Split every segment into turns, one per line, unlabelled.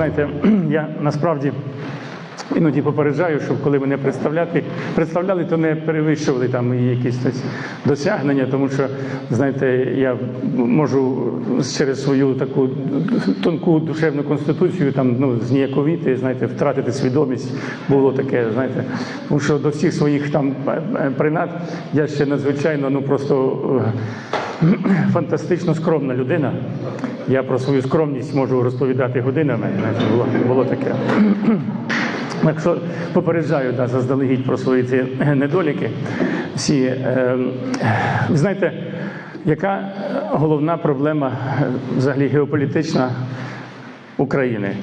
знаєте, я насправді іноді попереджаю, щоб коли мене представляти, представляли, то не перевищували там якісь досягнення, тому що, знаєте, я можу через свою таку тонку душевну конституцію там ну зніяковіти, знаєте, втратити свідомість. Було таке, знаєте, тому що до всіх своїх там е, е, принад я ще надзвичайно, ну просто. Фантастично скромна людина. Я про свою скромність можу розповідати годинами. Було, було таке. Так що попереджаю да, заздалегідь про свої ці недоліки. Всі, е, знаєте, яка головна проблема е, взагалі геополітична України?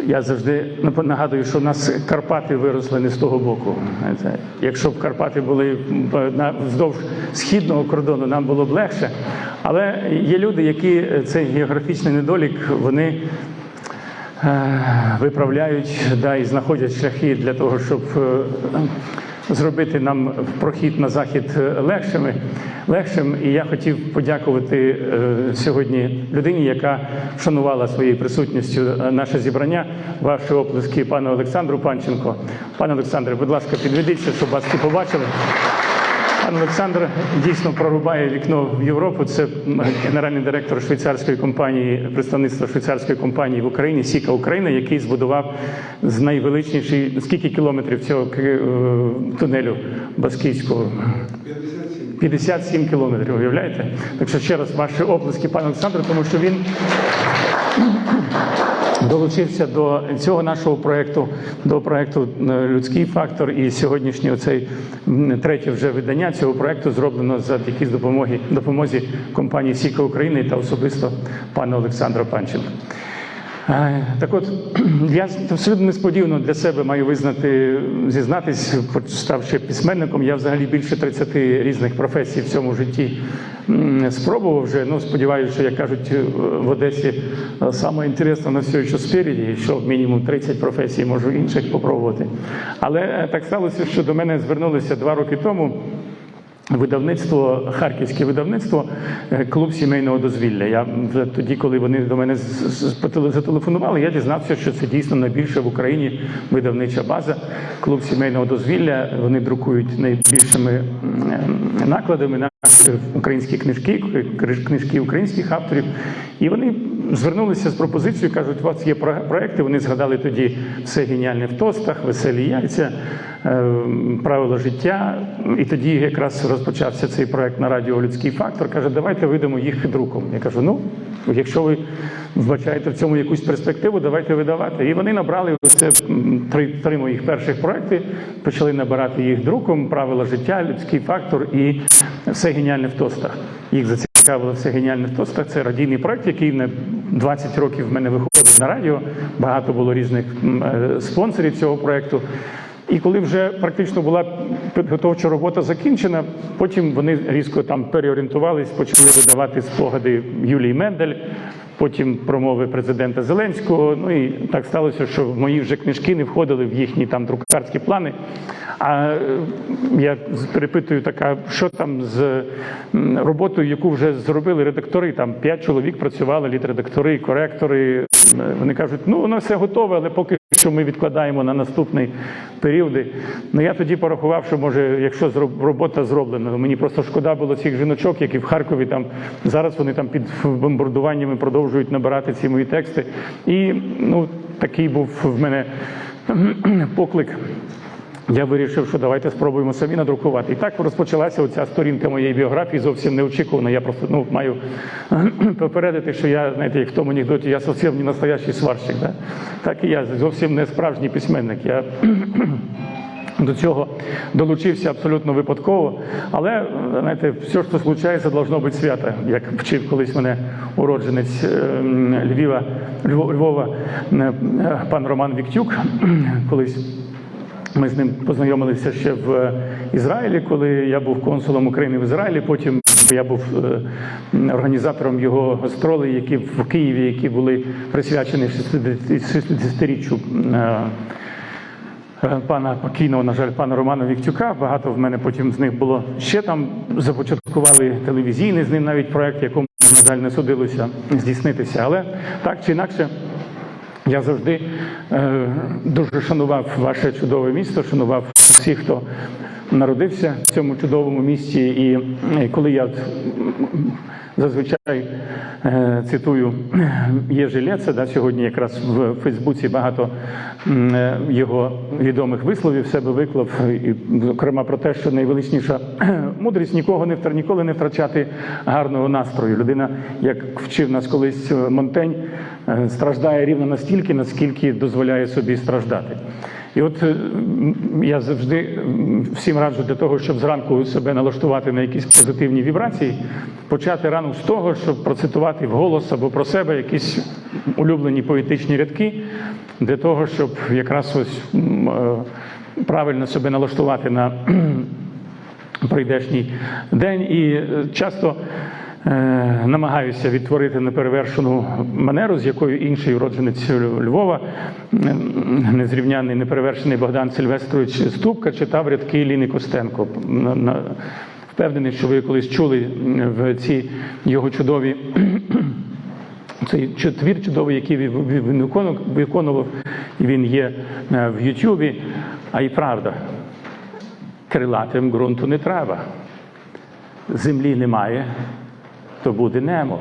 Я завжди нагадую, що у нас Карпати виросли не з того боку. Якщо б Карпати були вздовж східного кордону, нам було б легше. Але є люди, які е, цей географічний недолік, вони е, виправляють да, і знаходять шляхи для того, щоб е, зробити нам прохід на захід е, легшими, легшим. І я хотів подякувати е, сьогодні людині, яка вшанувала своєю присутністю е, наше зібрання. Ваші оплески пану Олександру Панченко. Пане Олександре, будь ласка, підведіться, щоб вас всі побачили. Пан Олександр дійсно прорубає вікно в Європу. Це генеральний директор швейцарської компанії, представництва швейцарської компанії в Україні Сіка Україна, який збудував з найвеличніший скільки кілометрів цього е, тунелю Баскійського. 57 кілометрів, уявляєте? Так що ще раз ваші оплески, пане Олександру, тому що він долучився до цього нашого проекту, до проекту е, Людський фактор. І сьогоднішнє оцей третє вже видання цього проекту зроблено завдяки допомоги допомозі компанії Сіка України та особисто пана Олександра Панченка. Е, Так от, я абсолютно несподівано для себе маю визнати, зізнатись, ставши письменником, я взагалі більше 30 різних професій в цьому житті спробував вже. Ну, сподіваюся, що, як кажуть е, в Одесі, е, саме інтересно на все, що спереді, що мінімум 30 професій можу інших попробувати. Але так сталося, що до мене звернулися два роки тому. Видавництво, харківське видавництво, е, клуб сімейного дозвілля. Я тоді, коли вони до мене зателефонували, я дізнався, що це дійсно найбільша в Україні видавнича база. Клуб сімейного дозвілля. Вони друкують найбільшими е, накладами на українські книжки, книжки українських авторів. І вони звернулися з пропозицією, кажуть, у вас є проекти. Вони згадали тоді все геніальне в тостах, веселі яйця, е, правила життя. І тоді якраз розпочався цей проект на радіо Людський фактор. Каже, давайте видамо їх друком. Я кажу, ну, якщо ви вбачаєте в цьому якусь перспективу, давайте видавати. І вони набрали це три, три моїх перших проекти, почали набирати їх друком, правила життя, людський фактор і все геніальне в тостах. Їх зацікавило все геніальне в тостах. Це радійний проект, який на 20 років в мене виходив на радіо. Багато було різних е, спонсорів цього проекту. І коли вже практично була підготовча робота закінчена, потім вони різко там переорієнтувались, почали видавати спогади Юлії Мендель, потім промови президента Зеленського. Ну і так сталося, що мої вже книжки не входили в їхні там друкарські плани. А е, я перепитую, така, що там з роботою, яку вже зробили редактори. Там п'ять чоловік працювали, літредактори, коректори. Е, Вони кажуть, ну воно все готове, але поки що ми відкладаємо на наступний періоди. Ну я тоді порахував, що може, якщо робота зроблена, мені просто шкода було цих жіночок, які в Харкові там зараз вони там під бомбардуваннями продовжують набирати ці мої тексти. І ну такий був в мене поклик. Я вирішив, що давайте спробуємо самі надрукувати. І так розпочалася оця сторінка моєї біографії, зовсім неочікувано. Я просто ну, маю попередити, що я, знаєте, як в тому анекдоті, я зовсім не настоящий сварщик. Да? Так і я зовсім не справжній письменник. Я до цього долучився абсолютно випадково. Але знаєте, все, що случається, должно бути свято, як вчив колись мене уродженець ем, Львіва, Львова, е, пан Роман Віктюк, колись. Ми з ним познайомилися ще в Ізраїлі, коли я був консулом України в Ізраїлі. Потім я був е, організатором його гастролей, які в Києві, які були присвячені 60-річчю е, е, пана покійного, на жаль, пана Романа Віктюка. Багато в мене потім з них було ще там. Започаткували телевізійний з ним навіть проект, якому на жаль не судилося здійснитися. Але так чи інакше. Я завжди е, дуже шанував ваше чудове місто, шанував всіх, хто народився в цьому чудовому місті. І е, коли я зазвичай е, цитую Леца, да, сьогодні якраз в Фейсбуці багато е, його відомих висловів себе виклав, і, зокрема про те, що найвеличніша мудрість нікого не втр- ніколи не втрачати гарного настрою. Людина, як вчив нас колись Монтень, страждає рівно настільки, наскільки дозволяє собі страждати. І от я завжди всім раджу для того, щоб зранку себе налаштувати на якісь позитивні вібрації, почати ранок з того, щоб процитувати вголос або про себе якісь улюблені поетичні рядки, для того, щоб якраз ось е, правильно себе налаштувати на прийдешній день. І е, часто намагаюся відтворити неперевершену манеру, з якою інший уродженець Львова, е, незрівняний неперевершений Богдан Сильвестрович Ступка, читав рядки Ліни Костенко. Впевнений, що ви колись чули в ці його чудові цей четвір чудовий, який він виконував- і він є е, в Ютубі. А й правда, крилатим ґрунту не треба. Землі немає, то буде немо.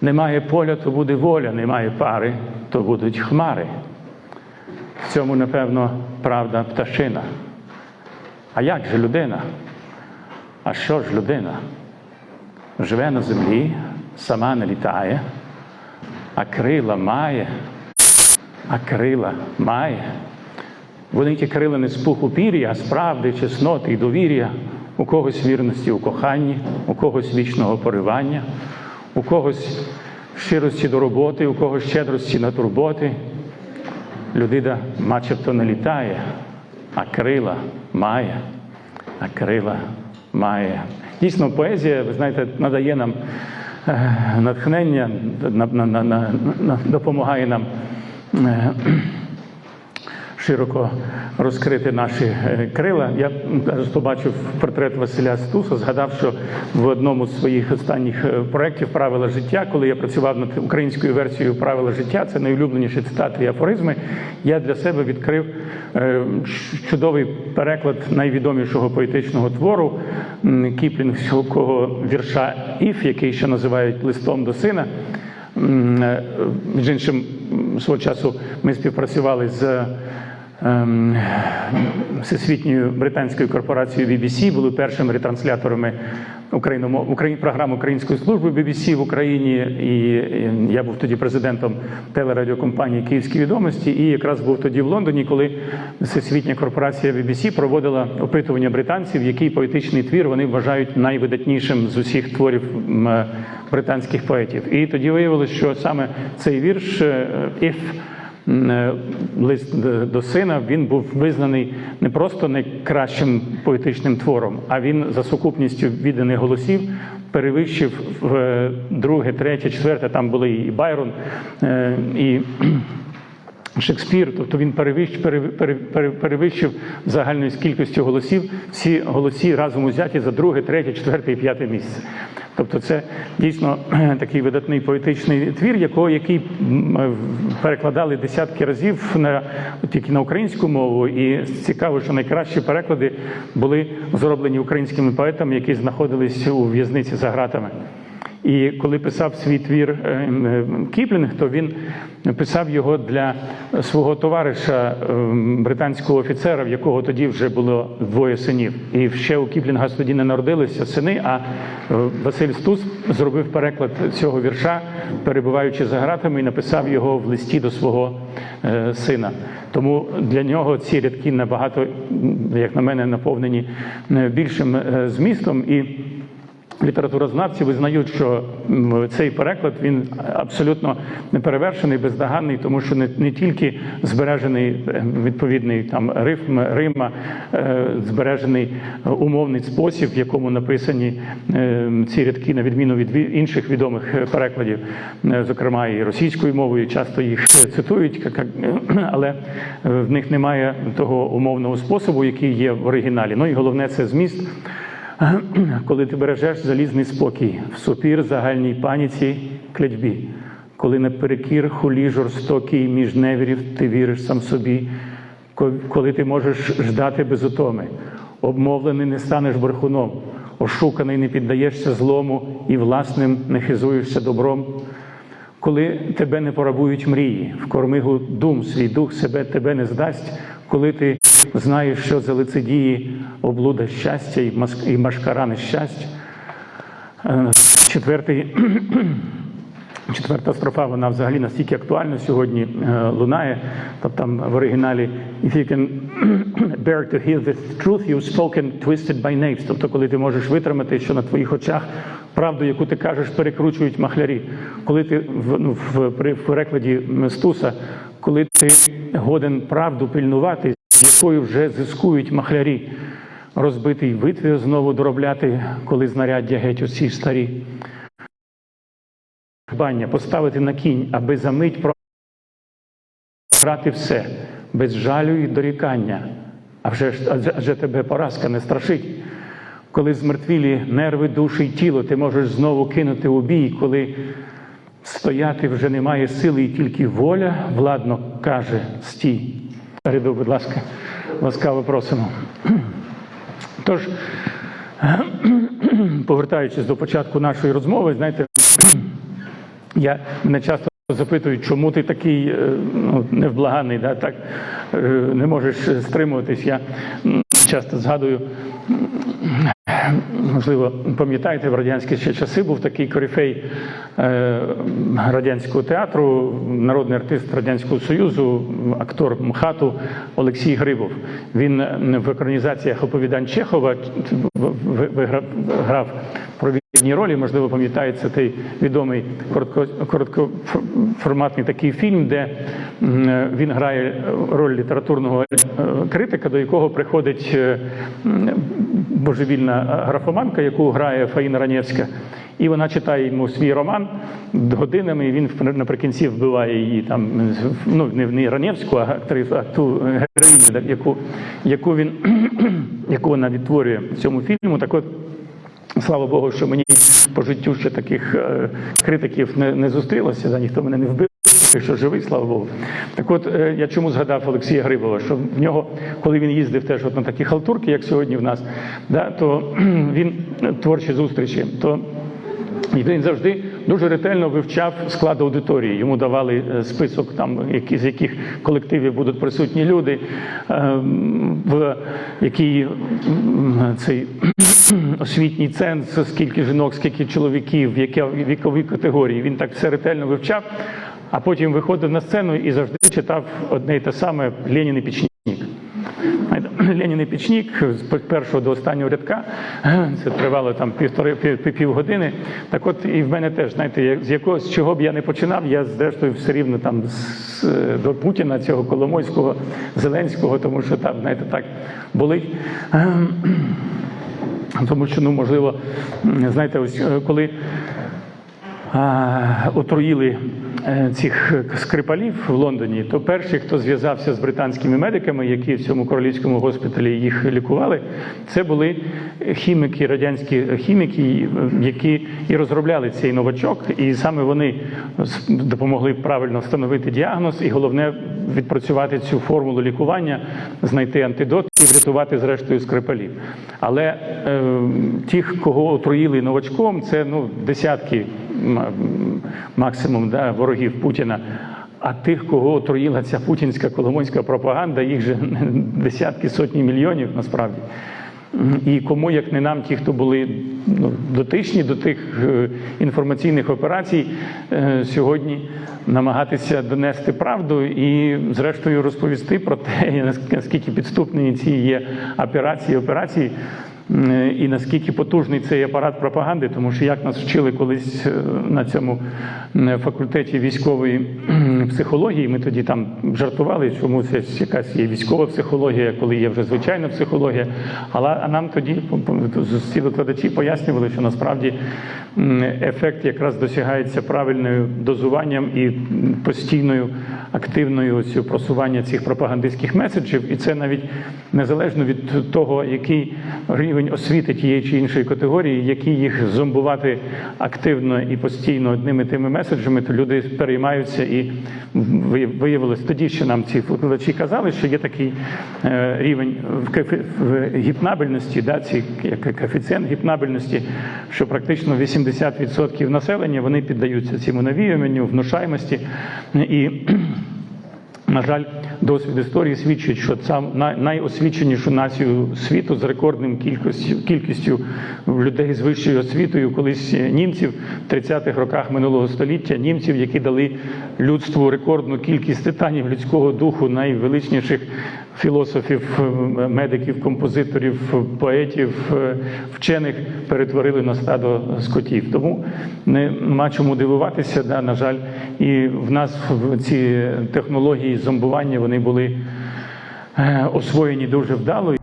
Немає поля, то буде воля, немає пари, то будуть хмари. В цьому, напевно, правда пташина. А як же людина? А що ж людина? Живе на землі, сама не літає, а крила має, а крила має. Вони ті крила не з пуху пір'я, а з правди, чесноти і довір'я, у когось вірності у коханні, у когось вічного поривання, у когось щирості до роботи, у когось щедрості на турботи. Людина начебто не літає, а крила має, а крила має. Дійсно, поезія, ви знаєте, надає нам е, натхнення, на, на, на, на, на- допомагає нам. Широко розкрити наші е, крила. Я побачив портрет Василя Стуса, згадав, що в одному з своїх останніх е, проєктів Правила життя, коли я працював над українською версією Правила життя, це найулюбленіші цитати і афоризми. Я для себе відкрив е, чудовий переклад найвідомішого поетичного твору кіплінгського вірша Іф, який ще називають листом до сина. Між іншим, свого часу ми співпрацювали з всесвітньою британською корпорацією BBC, були першими ретрансляторами україномо- Украї- програм Української служби BBC в Україні. І я був тоді президентом телерадіокомпанії Київські відомості. І якраз був тоді в Лондоні, коли всесвітня корпорація BBC проводила опитування британців, який поетичний твір вони вважають найвидатнішим з усіх творів е, британських поетів. І тоді виявилось, що саме цей вірш е, «If» лист до сина він був визнаний не просто найкращим поетичним твором, а він за сукупністю відданих голосів перевищив в е, друге, третє, четверте. Там були і Байрон, е, і Шекспір, тобто він перевищив, перевищив, загальною кількістю голосів всі голосі разом узяті за друге, третє, четверте і п'яте місце. Тобто це дійсно такий видатний поетичний твір, якого який е, перекладали десятки разів на тільки на українську мову. І цікаво, що найкращі переклади були зроблені українськими поетами, які знаходились у в'язниці за ґратами. І коли писав свій твір е, е, Кіплінг, то він писав його для свого товариша, е, британського офіцера, в якого тоді вже було двоє синів. І ще у Кіплінга тоді не народилися сини. А Василь Стус зробив переклад цього вірша, перебуваючи за ґратами, і написав його в листі до свого сина. Тому для нього ці рядки набагато, як на мене, наповнені більшим змістом. І Літературознавці визнають, що цей переклад він абсолютно неперевершений, бездоганний, тому що не, не тільки збережений е, відповідний там рифм, рима, е, збережений умовний спосіб, в якому написані е, ці рядки, на відміну від інших відомих перекладів, зокрема і російською мовою, часто їх цитують, але в них немає того умовного способу, який є в оригіналі. Ну і головне це зміст. Коли ти бережеш залізний спокій в супір загальній паніці клятьбі, коли наперекір хулі жорстокий між невірів ти віриш сам собі, коли ти можеш ждати без утоми, обмовлений не станеш брехуном, ошуканий не піддаєшся злому і власним не хизуєшся добром. Коли тебе не порабують мрії, в кормигу дум свій дух себе тебе не здасть, коли ти знаєш, що за лицедії облуда щастя і машкара нещастя. Е, Четвертий, четверта строфа, вона взагалі настільки актуальна сьогодні е, лунає. Тобто там в оригіналі If you can bear to hear the truth you've spoken twisted by knaves. Тобто, коли ти можеш витримати, що на твоїх очах правду, яку ти кажеш, перекручують махлярі. Коли ти в, ну, в, при- перекладі Стуса, коли ти годен правду пильнувати, з якою вже зискують махлярі. Розбитий витвір знову доробляти, коли знаряддя геть усі старі. Бання поставити на кінь, аби за мить програти все, без жалю і дорікання. А вже адже, тебе поразка не страшить. Коли змертвілі нерви, душі й тіло, ти можеш знову кинути у бій, коли стояти вже немає сили, і тільки воля владно каже стій. Переду, будь ласка, ласкаво просимо. Тож, повертаючись до початку нашої розмови, знаєте, я мене часто запитують, чому ти такий е, ну, невблаганий, да, так е, не можеш стримуватись. Я часто згадую, можливо, пам'ятаєте, в радянські ще часи був такий корифей е, радянського театру, народний артист Радянського Союзу, актор МХАТу Олексій Грибов. Він е, в екранізаціях оповідань Чехова виграв грав провідні ролі. Можливо, пам'ятається той відомий короткоформатний такий фільм, де він грає роль літературного е, критика, до якого приходить е, божевільна графоманка, яку грає Фаїна Ранєвська. І вона читає йому свій роман годинами, і він наприкінці вбиває її там, ну не, Ранєвську, а а ту героїню, яку, яку він яку вона відтворює в цьому фільму. Так от Слава Богу, що мені по життю ще таких е, критиків не, не зустрілося, да, ніхто мене не вбив, що живий, слава Богу. Так от е, я чому згадав Олексія Грибова, що в нього, коли він їздив теж от на такі халтурки, як сьогодні в нас, да, то він е, творчі зустрічі, то він завжди дуже ретельно вивчав склад аудиторії. Йому давали е, список, там які з яких колективів будуть присутні люди, е, в який цей освітній ценз, скільки жінок, скільки чоловіків, в яке вікові категорії. Він так все ретельно вивчав, а потім виходив на сцену і завжди читав одне й те саме Ленін і Пічнік. Ленін і Пічнік з першого до останнього рядка, це тривало там півтори пів, півгодини. Так от і в мене теж, знаєте, з якогось з чого б я не починав, я зрештою все рівно там з, до Путіна, цього Коломойського, Зеленського, тому що там, знаєте, так болить. Тому що, ну, можливо, знаєте, ось е, коли а, отруїли цих скрипалів в Лондоні, то перші, хто зв'язався з британськими медиками, які в цьому королівському госпіталі їх лікували, це були хіміки, радянські хіміки, е, які і розробляли цей новачок, і саме вони допомогли правильно встановити діагноз, і головне відпрацювати цю формулу лікування, знайти антидот і врятувати зрештою скрипалів. Але е, тих, кого отруїли новачком, це ну десятки максимум да, ворогів Путіна. А тих, кого отруїла ця путінська коломойська пропаганда, їх же десятки сотні мільйонів насправді. І кому, як не нам, ті, хто були ну, дотичні до тих е, інформаційних операцій, е, сьогодні намагатися донести правду і, зрештою, розповісти про те, наскільки підступні ці є операції, операції. Е, І наскільки потужний цей апарат пропаганди, тому що як нас вчили колись е, на цьому е, факультеті військової психології, ми тоді там жартували, чому це якась є військова психологія, коли є вже звичайна психологія. Але а нам тоді ці викладачі пояснювали, що насправді ефект якраз досягається правильним дозуванням і постійною активною просування цих пропагандистських меседжів, і це навіть незалежно від того, який рівень освіти тієї чи іншої категорії, які їх зомбувати активно і постійно одними тими меседжами, то люди переймаються і виявилось тоді, що нам ці викладачі казали, що є такий е, рівень в гіпнабельності, да, ці як коефіцієнт гіпнабельності, що практично 80% населення вони піддаються цьому навіюванню, внушаємості і. На жаль, досвід історії свідчить, що сам найосвіченішу націю світу з рекордним кількістю, кількістю людей з вищою освітою, колись німців в 30-х роках минулого століття, німців, які дали людству рекордну кількість титанів людського духу, найвеличніших філософів, е, медиків, композиторів, поетів, е, вчених перетворили на стадо скотів. Тому нема чому дивуватися. Да, на жаль, і в нас ці технології зомбування вони були е, освоєні дуже вдало.